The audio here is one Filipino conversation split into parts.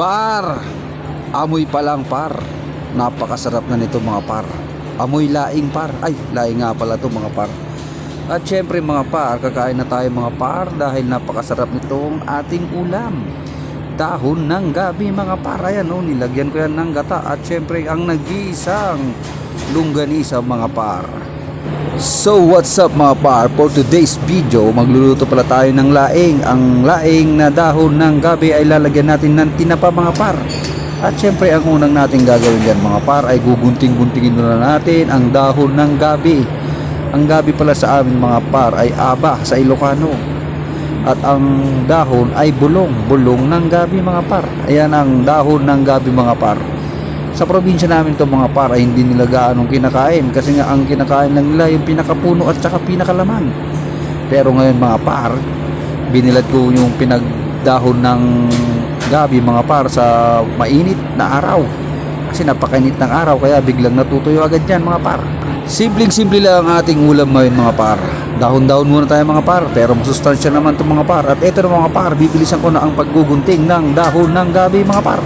Par! Amoy pa lang par. Napakasarap na nito mga par. Amoy laing par. Ay, laing nga pala to mga par. At syempre mga par, kakain na tayo mga par dahil napakasarap nitong ating ulam. Dahon ng gabi mga par. Ayan oh, nilagyan ko yan ng gata. At syempre ang nag-iisang lungganisa mga par. So what's up mga par? For today's video, magluluto pala tayo ng laing. Ang laing na dahon ng gabi ay lalagyan natin ng tinapa mga par. At syempre ang unang natin gagawin dyan mga par ay gugunting-guntingin muna natin ang dahon ng gabi. Ang gabi pala sa amin mga par ay aba sa Ilocano. At ang dahon ay bulong, bulong ng gabi mga par. Ayan ang dahon ng gabi mga par. Sa probinsya namin to mga par ay hindi nila gaanong kinakain kasi nga ang kinakain lang nila yung pinakapuno at saka pinakalaman. Pero ngayon mga par, binilad ko yung pinagdahon ng gabi mga par sa mainit na araw. Kasi napakainit ng araw kaya biglang natutuyo agad yan mga par. Simpleng simple lang ang ating ulam ngayon mga par. Dahon-dahon muna tayo mga par pero masustansya naman itong mga par. At ito mga par, bibilisan ko na ang paggugunting ng dahon ng gabi mga par.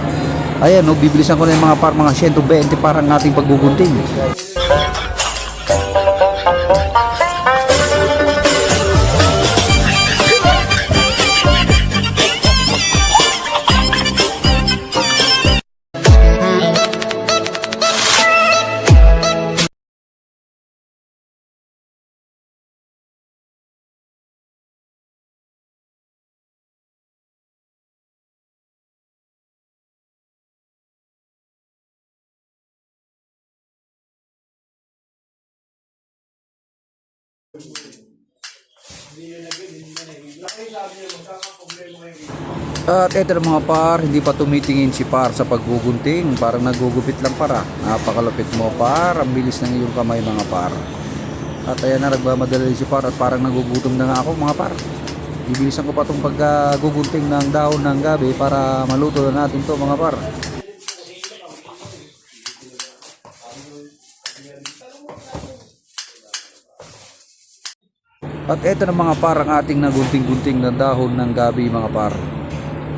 Ayan, no, bibilisan ko na yung mga par, mga 120 parang ating paggugunting. At eto na mga par, hindi pa tumitingin si par sa paggugunting. Parang nagugupit lang para. Napakalupit mo par, ang bilis ng iyong kamay mga par. At ayan na, nagmamadali si par at parang nagugutom na nga ako mga par. Bibilisan ko pa itong paggugunting ng dahon ng gabi para maluto na natin to mga par. At eto na mga par ang ating nagunting-gunting ng dahon ng gabi mga par.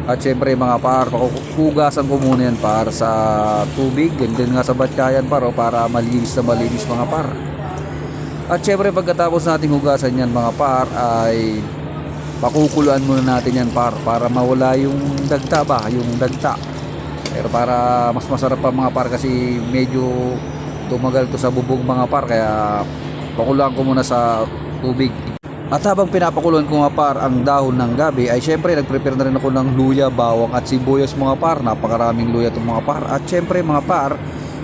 At syempre mga par, hugasan ko muna yan par sa tubig and then nga sa batyayan par o para malinis na malinis mga par. At syempre pagkatapos nating hugasan yan mga par ay pakukuluan muna natin yan par para mawala yung dagta ba, yung dagta. Pero para mas masarap pa mga par kasi medyo tumagal to sa bubog mga par kaya pakuluan ko muna sa tubig. At habang pinapakuluan ko nga par ang dahon ng gabi ay syempre nagprepare na rin ako ng luya, bawang at sibuyas mga par. Napakaraming luya itong mga par. At syempre mga par,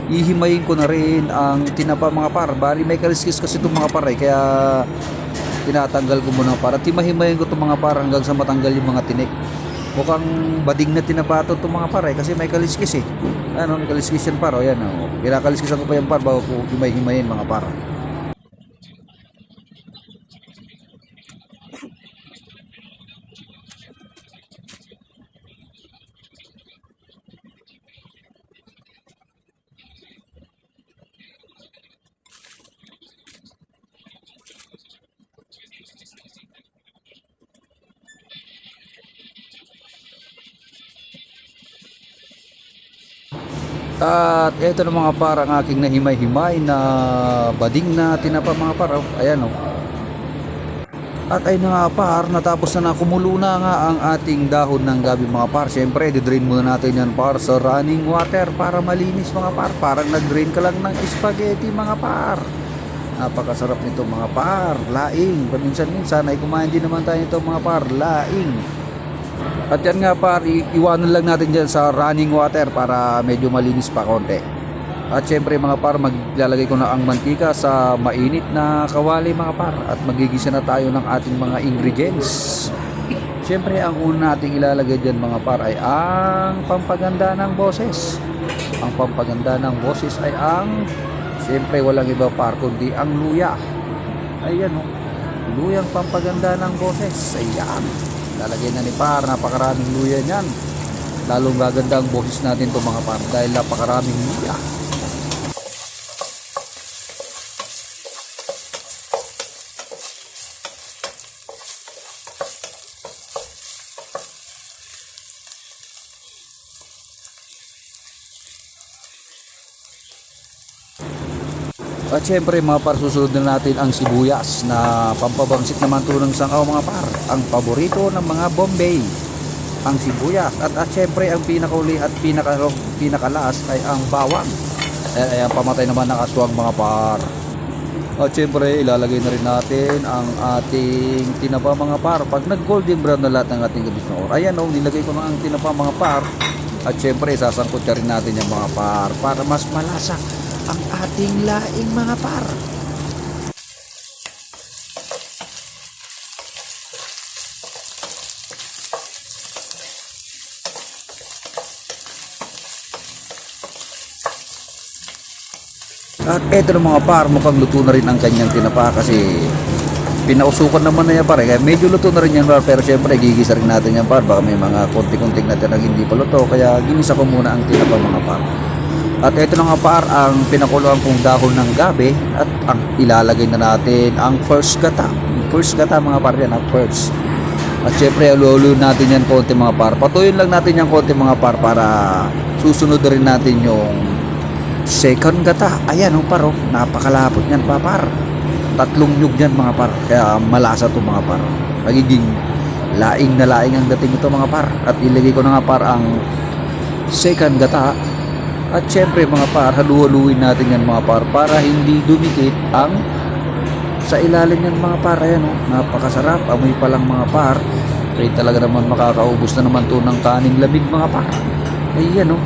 ihimayin ko na rin ang tinapa mga par. Bali may kaliskis kasi itong mga par eh. Kaya tinatanggal ko muna para timahimayin ko itong mga par hanggang sa matanggal yung mga tinik. Mukhang bading na tinapa ito itong mga par eh kasi may kaliskis eh. Ano, may kaliskis yan par. O yan o. Kinakaliskisan ko pa yung par bago ko himay-himayin mga par. At ito na mga par ang aking nahimay-himay na bading na tinapa mga par. Oh, Ayan oh. At ay na nga par, natapos na na kumulo na nga ang ating dahon ng gabi mga par. Siyempre, didrain muna natin yan par sa running water para malinis mga par. Parang nag-drain ka lang ng spaghetti mga par. Napakasarap nito mga par. Laing. Paminsan-minsan ay kumain din naman tayo nito mga par. Laing. At yan nga par, i- iwanan lang natin dyan sa running water para medyo malinis pa konti. At syempre mga par, maglalagay ko na ang mantika sa mainit na kawali mga par at magigisa na tayo ng ating mga ingredients. Syempre ang una nating ilalagay dyan mga par ay ang pampaganda ng boses. Ang pampaganda ng boses ay ang syempre walang iba par kundi ang luya. Ayan oh. Luyang pampaganda ng boses. Ayan. Lalagyan na ni par, napakaraming luya niyan. Lalong gaganda ang boses natin to mga par dahil napakaraming luya. At syempre mga par, susunod na natin ang sibuyas na pampabangsit naman to ng sangaw mga par. Ang paborito ng mga Bombay, ang sibuyas. At, at syempre ang pinakauli at pinaka, pinakalas ay ang bawang. Ayan, ayan, pamatay naman ng aswang mga par. At syempre ilalagay na rin natin ang ating tinapa mga par. Pag nag golden brown na lahat ng ating gabis na or. Ayan o, nilagay ko na ang tinapa mga par. At syempre sasangkot ka rin natin yung mga par para mas malasa ang ating laing mga par. At eto na mga par, mukhang luto na rin ang kanyang tinapa kasi pinausukan naman na yan par. Kaya medyo luto na rin yan par, pero syempre gigisa rin natin yan par. Baka may mga konti-konting natin na hindi pa luto. Kaya ginisa ko muna ang tinapa mga par. At eto na nga par, ang pinakuluan kong dahon ng gabi at ang ilalagay na natin ang first gata. First gata mga par yan, ang first. At syempre, alulo natin yan konti mga par. Patuyin lang natin yan konti mga par para susunod rin natin yung second gata. Ayan oh par, oh. napakalapot niyan pa par. Tatlong nyug yan mga par. Kaya malasa to mga par. Magiging laing na laing ang dating ito mga par. At ilagay ko na nga par ang second gata. At syempre mga par, halu-haluin natin yan mga par para hindi dumikit ang sa ilalim yan mga par. Ayan oh, napakasarap. Amoy pa lang mga par. Kaya talaga naman makakaubos na naman to ng kaning lamig mga par. Ayan oh.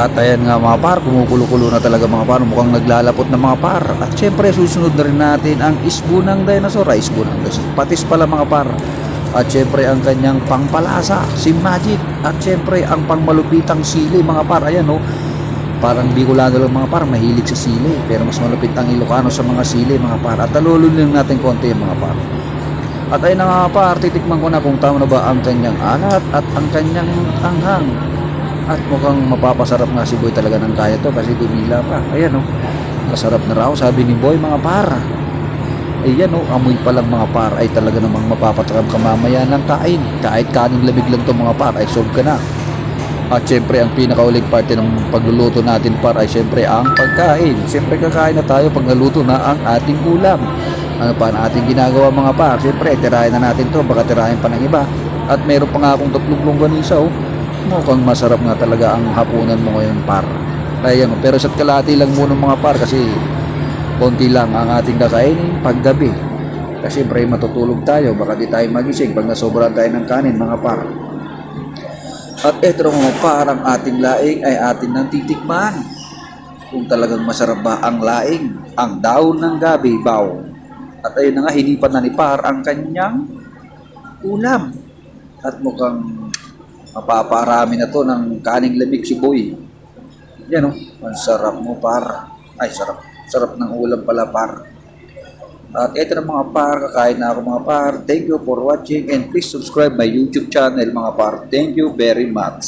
At ayan nga mga par, kumukulo-kulo na talaga mga par, mukhang naglalapot na mga par. At syempre susunod na rin natin ang isbo ng dinosaur, ay isbo ng dinosaur, patis pala mga par. At syempre ang kanyang pangpalasa, si Majid. At syempre ang pangmalupitang sili mga par, ayan o. Parang Bicolano lang mga par, mahilig sa sili. Pero mas malupit ang Ilocano sa mga sili mga par. At talulun natin konti mga par. At ayun na nga par, titikman ko na kung tama na ba ang kanyang alat at ang kanyang anghang. At mukhang mapapasarap nga si Boy talaga ng kaya to kasi dumila pa. Ayan oh. Masarap na raw sabi ni Boy mga para. Ayan oh, amoy pa lang mga par ay talaga namang mapapatakam ka mamaya ng kain. Kahit kaning labig lang to mga par ay solve ka na. At syempre ang pinakauling parte ng pagluluto natin par ay syempre ang pagkain. Syempre kakain na tayo pag naluto na ang ating ulam. Ano pa ang ating ginagawa mga par? Syempre tirahin na natin to baka tirahin pa ng iba. At meron pa nga akong tatlong longganisa oh. Mukhang masarap nga talaga ang hapunan mo ngayon par. Ayan, pero sa kalati lang muna mga par kasi konti lang ang ating kakainin paggabi. Kasi pre matutulog tayo, baka di tayo magising pag nasobran tayo ng kanin mga par. At eto mga par, ang ating laing ay atin nang titikman. Kung talagang masarap ba ang laing, ang daon ng gabi, baw. At ayun na nga, hinipan na ni par ang kanyang ulam. At mukhang mapaparami na to ng kaning lamig si Boy. Yan oh, ang sarap mo par. Ay, sarap. Sarap ng ulam pala par. At ito na mga par, kakain na ako mga par. Thank you for watching and please subscribe my YouTube channel mga par. Thank you very much.